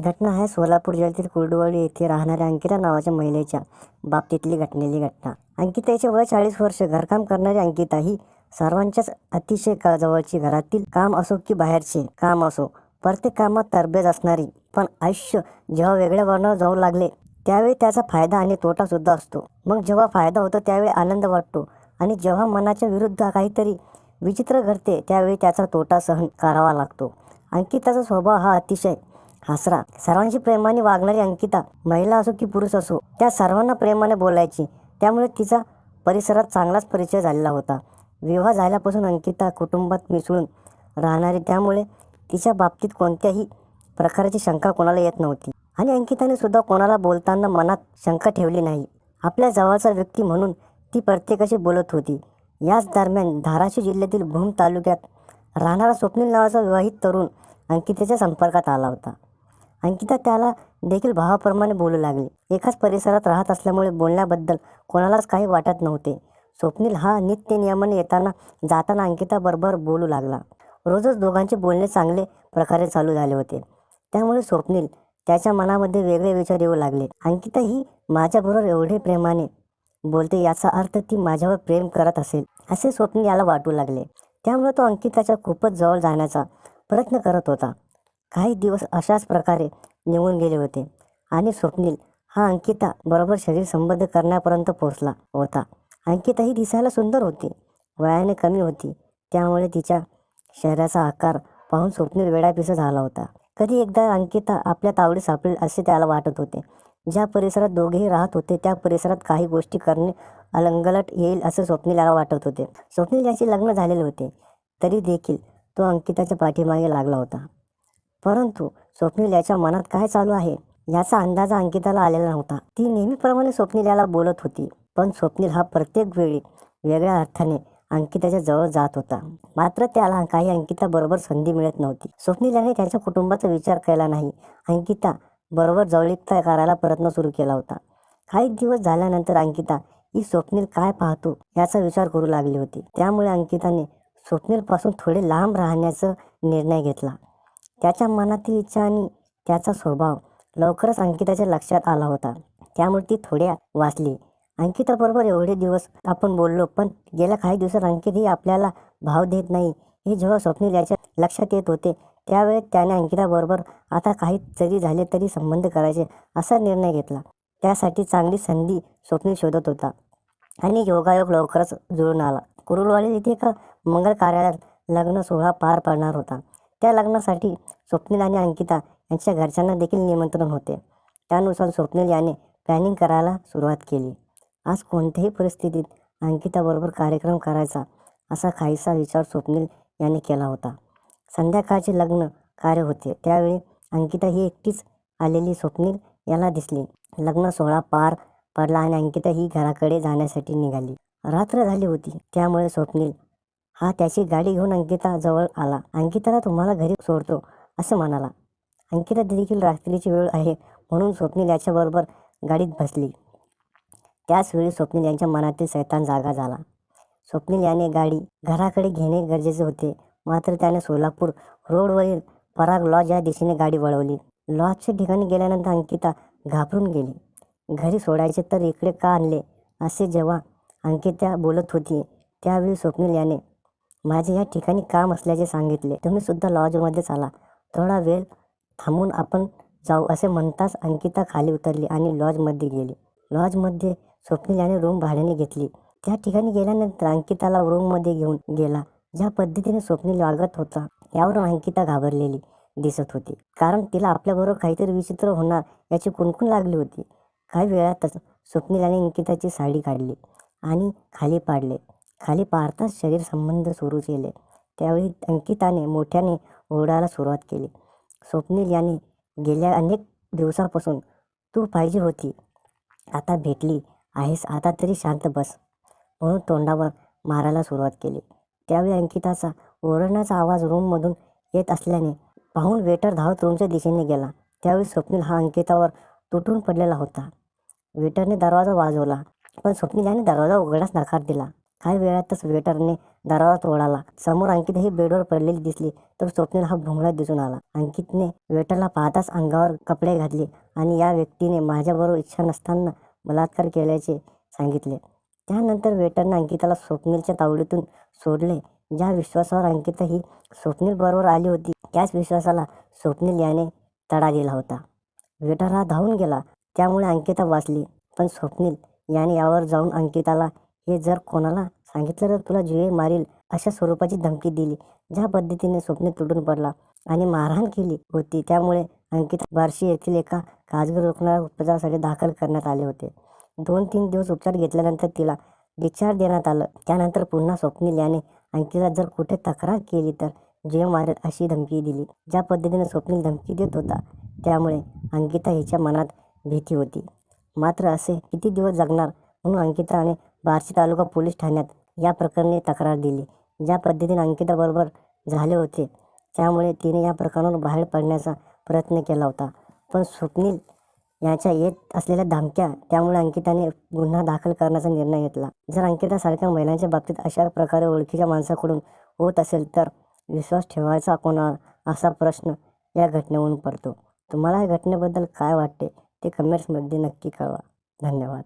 घटना आहे. सोलापूर जिल्ह्यातील कुर्डुवाडी येथे राहणाऱ्या अंकिता नावाच्या महिलेच्या बाबतीतली घटनेली घटना. अंकिताचे वय चाळीस वर्ष. घरकाम करणारी अंकिता ही सर्वांच्याच अतिशय का जवळची घरातील काम असो की बाहेरचे काम असो प्रत्येक कामात तरबेज असणारी. पण आयुष्य जेव्हा वेगळ्या वर्णावर जाऊ लागले त्यावेळी त्याचा फायदा आणि तोटा सुद्धा असतो. मग जेव्हा फायदा होतो त्यावेळी आनंद वाटतो. आणि जेव्हा मनाच्या विरुद्ध काहीतरी विचित्र घडते त्यावेळी त्याचा तोटा सहन करावा लागतो. अंकिताचा स्वभाव हा अतिशय हसरा. सर्वांशी प्रेमाने वागणारी अंकिता महिला असो की पुरुष असो त्या सर्वांना प्रेमाने बोलायची. त्यामुळे तिचा परिसरात चांगलाच परिचय झालेला होता. विवाह झाल्यापासून अंकिता कुटुंबात मिसळून राहणारी त्यामुळे तिच्या बाबतीत कोणत्याही प्रकारची शंका कोणाला येत नव्हती. आणि अंकिताने सुद्धा कोणाला बोलताना मनात शंका ठेवली नाही. आपल्या जवळचा व्यक्ती म्हणून ती प्रत्येकाशी बोलत होती. याच दरम्यान धाराशिव जिल्ह्यातील भूम तालुक्यात राहणारा स्वप्नील नावाचा विवाहित तरुण अंकितेच्या संपर्कात आला होता. अंकिता त्याला देखील भावाप्रमाणे बोलू लागली. एकाच परिसरात राहत असल्यामुळे बोलण्याबद्दल कोणालाच काही वाटत नव्हते. स्वप्नील हा नित्य नियमाने येताना जाताना अंकिताबरोबर बोलू लागला. रोजच दोघांचे बोलणे चांगले प्रकारे चालू झाले होते. त्यामुळे स्वप्नील त्याच्या मनामध्ये वेगळे विचार येऊ लागले. अंकिता ही माझ्याबरोबर एवढे प्रेमाने बोलते याचा अर्थ ती माझ्यावर प्रेम करत असेल असे स्वप्नील याला वाटू लागले. त्यामुळे तो अंकिताच्या खूपच जवळ जाण्याचा प्रयत्न करत होता. काही दिवस अशाच प्रकारे निघून गेले होते. आणि स्वप्नील हा अंकिता बरोबर शरीर संबंध करण्यापर्यंत पोहोचला होता. अंकिता ही दिसायला सुंदर होती. वयाने कमी होती. त्यामुळे तिच्या शरीराचा आकार पाहून स्वप्नील वेडापिसा झाला होता. कधी एकदा अंकिता आपल्या तावडी सापडेल असे त्याला वाटत होते. ज्या परिसरात दोघेही राहत होते त्या परिसरात काही गोष्टी करणे अलंगलट येईल असे स्वप्नीला वाटत होते. स्वप्नील याचे लग्न झालेले होते. तरी देखील तो अंकिताच्या पाठीमागे लागला होता. परंतु स्वप्नील याच्या मनात काय चालू आहे याचा अंदाज अंकिताला आलेला नव्हता. ती नेहमीप्रमाणे स्वप्नील याला बोलत होती. पण स्वप्नील हा प्रत्येक वेळी वेगळ्या अर्थाने अंकिताच्या जवळ जात होता. मात्र त्याला काही अंकिता बरोबर संधी मिळत नव्हती. स्वप्निलाने त्याच्या कुटुंबाचा विचार केला नाही. अंकिता बरोबर जवळीकता करायला प्रयत्न सुरू केला होता. काही दिवस झाल्यानंतर अंकिता ही स्वप्नील काय पाहतो? याचा विचार करू लागली होती. त्यामुळे अंकिताने स्वप्नीलपासून थोडे लांब राहण्याचा निर्णय घेतला. त्याच्या मनातील इच्छा आणि त्याचा स्वभाव लवकरच अंकिताच्या लक्षात आला होता. त्यामुळे ती थोड्या वाचली. अंकिताबरोबर एवढे दिवस आपण बोललो पण गेल्या काही दिवसात अंकित ही आपल्याला भाव देत नाही. हे जेव्हा स्वप्नील याच्या लक्षात येत होते त्यावेळेस त्याने अंकिताबरोबर आता काही जरी झाले तरी संबंध करायचे असा निर्णय घेतला. त्यासाठी चांगली संधी स्वप्नील शोधत होता आणि योगायोग लवकरच जुळून आला. कुरुलवाडी येथे एका मंगल कार्यालयात लग्न सोहळा पार पडणार होता. त्या लग्नासाठी स्वप्नील आणि अंकिता यांच्या घरच्यांना देखील निमंत्रण होते. त्यानुसार स्वप्नील याने प्लॅनिंग करायला सुरुवात केली. आज कोणत्याही परिस्थितीत अंकिताबरोबर कार्यक्रम करायचा असा काहीसा विचार स्वप्नील याने केला होता. संध्याकाळचे लग्न कार्य होते. त्यावेळी अंकिता ही एकटीच आलेली स्वप्नील याला दिसली. लग्न सोहळा पार पडला आणि अंकिता ही घराकडे जाण्यासाठी निघाली. रात्र झाली होती. त्यामुळे स्वप्नील हा त्याची गाडी घेऊन अंकिता जवळ आला. अंकिताला तुम्हाला घरी सोडतो असं म्हणाला. अंकिता देखील रात्रीची वेळ आहे म्हणून स्वप्नील याच्याबरोबर गाडीत बसली. त्याचवेळी स्वप्नील यांच्या मनातील सैतान जागा झाला. स्वप्नील याने गाडी घराकडे घेणे गरजेचे होते. मात्र त्याने सोलापूर रोडवरील पराग लॉज या दिशेने गाडी वळवली. लॉजच्या ठिकाणी गेल्यानंतर अंकिता घाबरून गेली. घरी सोडायचे तर इकडे का आणले? असे जेव्हा अंकिता बोलत होती त्यावेळी स्वप्नील याने माझे या ठिकाणी काम असल्याचे सांगितले. तुम्ही सुद्धा लॉजमध्येच आला थोडा वेळ थांबून आपण जाऊ असे म्हणताच अंकिता खाली उतरली आणि लॉजमध्ये गेली. लॉजमध्ये स्वप्नील याने रूम भाड्याने घेतली. त्या ठिकाणी गेल्यानंतर अंकिताला रूममध्ये घेऊन गेला ज्या पद्धतीने स्वप्नील वागत होता यावरून अंकिता घाबरलेली दिसत होती. कारण तिला आपल्याबरोबर काहीतरी विचित्र होणार याची कुणकुण लागली होती. काही वेळातच स्वप्नील आणि अंकिताची साडी काढली आणि खाली पाडले. खाली पाहताच शरीर संबंध सुरू केले. त्यावेळी अंकिताने मोठ्याने ओरडायला सुरुवात केली. स्वप्नील याने गेल्या अनेक दिवसापासून तू पाहिजे होती. आता भेटली आहेस आता तरी शांत बस. म्हणून तोंडावर मारायला सुरुवात केली. त्यावेळी अंकिताचा ओरडण्याचा आवाज रूममधून येत असल्याने पाहून वेटर धावत रूमच्या दिशेने गेला. त्यावेळी स्वप्नील हा अंकितावर तुटून पडलेला होता. वेटरने दरवाजा वाजवला पण स्वप्नील याने दरवाजा उघडण्यास नकार दिला. काही वेळातच वेटरने दरवाजा तोडाला समोर अंकितही बेडवर पडलेली दिसली तर स्वप्नील हा भुंगळा दिसून आला. अंकितने वेटरला पाहताच अंगावर कपडे घातले आणि या व्यक्तीने माझ्याबरोबर इच्छा नसताना बलात्कार केल्याचे सांगितले. त्यानंतर वेटरने अंकिताला स्वप्नीलच्या तावडीतून सोडले ज्या विश्वासावर अंकिता ही स्वप्नील बरोबर आली होती त्याच विश्वासाला स्वप्नील याने तडा दिला होता. वेटर हा धावून गेला त्यामुळे अंकिता वाचली पण स्वप्नील याने यावर जाऊन अंकिताला हे जर कोणाला सांगितलं तर तुला जीवे मारील अशा स्वरूपाची धमकी दिली. ज्या पद्धतीने स्वप्ने तुटून पडला आणि मारहाण केली होती त्यामुळे अंकिता बार्शी येथील एका खाजगी रुग्णालयात उपचारासाठी दाखल करण्यात आले होते. दोन तीन दिवस उपचार घेतल्यानंतर तिला डिस्चार्ज देण्यात आलं. त्यानंतर पुन्हा स्वप्नील याने अंकिता जर कुठे तक्रार केली तर जीव मारेल अशी धमकी दिली. ज्या पद्धतीने स्वप्नील धमकी देत होता त्यामुळे अंकिता हिच्या मनात भीती होती. मात्र असे किती दिवस जगणार म्हणून अंकिताने बार्शी तालुका पोलीस ठाण्यात या प्रकरणी तक्रार दिली. ज्या पद्धतीने अंकिताबरोबर झाले होते त्यामुळे तिने या प्रकरणावर बाहेर पडण्याचा प्रयत्न केला होता. पण स्वप्नील याच्या येत असलेल्या धमक्या त्यामुळे अंकिताने गुन्हा दाखल करण्याचा निर्णय घेतला. जर अंकितासारख्या महिलांच्या बाबतीत अशा प्रकारे ओळखीच्या माणसाकडून होत असेल तर विश्वास ठेवायचा कोणावर असा प्रश्न या घटनेवरून पडतो. तुम्हाला या घटनेबद्दल काय वाटते ते कमेंट्समध्ये नक्की कळवा. धन्यवाद.